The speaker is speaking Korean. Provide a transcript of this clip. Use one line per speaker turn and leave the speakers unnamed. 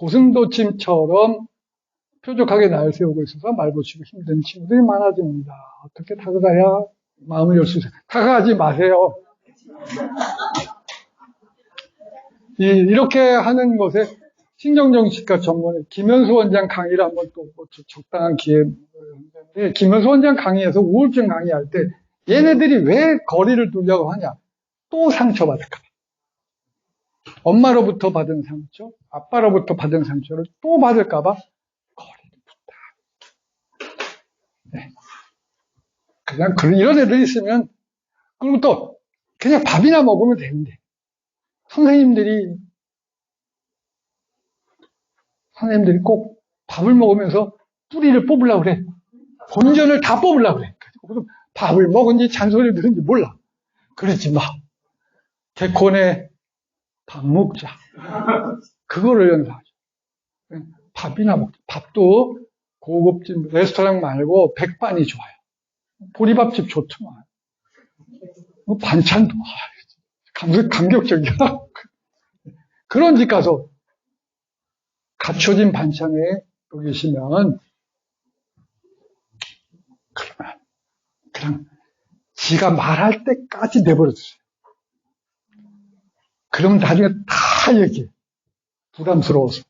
고슴도침처럼 표적하게 날 세우고 있어서 말 고치고 힘든 친구들이 많아집니다. 어떻게 다가가야 마음을 열 수 있어요? 다가가지 마세요. 이, 이렇게 하는 것에 신경정신과 전문의 김현수 원장 강의를 한번 또뭐 적당한 기회인데 김현수 원장 강의에서 우울증 강의할 때 얘네들이 왜 거리를 두려고 하냐? 또 상처받을까 봐. 엄마로부터 받은 상처, 아빠로부터 받은 상처를 또 받을까 봐 거리를 둔다. 네. 그냥 그런 이런 애들이 있으면 그리고 또 그냥 밥이나 먹으면 되는데 선생님들이 선생님들이 꼭 밥을 먹으면서 뿌리를 뽑으려고 그래. 본전을 다 뽑으려고 그래. 그래서 밥을 먹은지 잔소리 들은지 몰라. 그러지 마. 개콘에 밥 먹자. 그거를 연사하죠. 밥이나 먹자. 밥도 고급집 레스토랑 말고 백반이 좋아요. 보리밥집 좋더만. 뭐 반찬도 감, 감격적이야. 그런 집 가서 갖춰진 반찬에 또 계시면 그러면 그냥 지가 말할 때까지 내버려 두세요. 그러면 나중에 다 얘기해. 부담스러워서.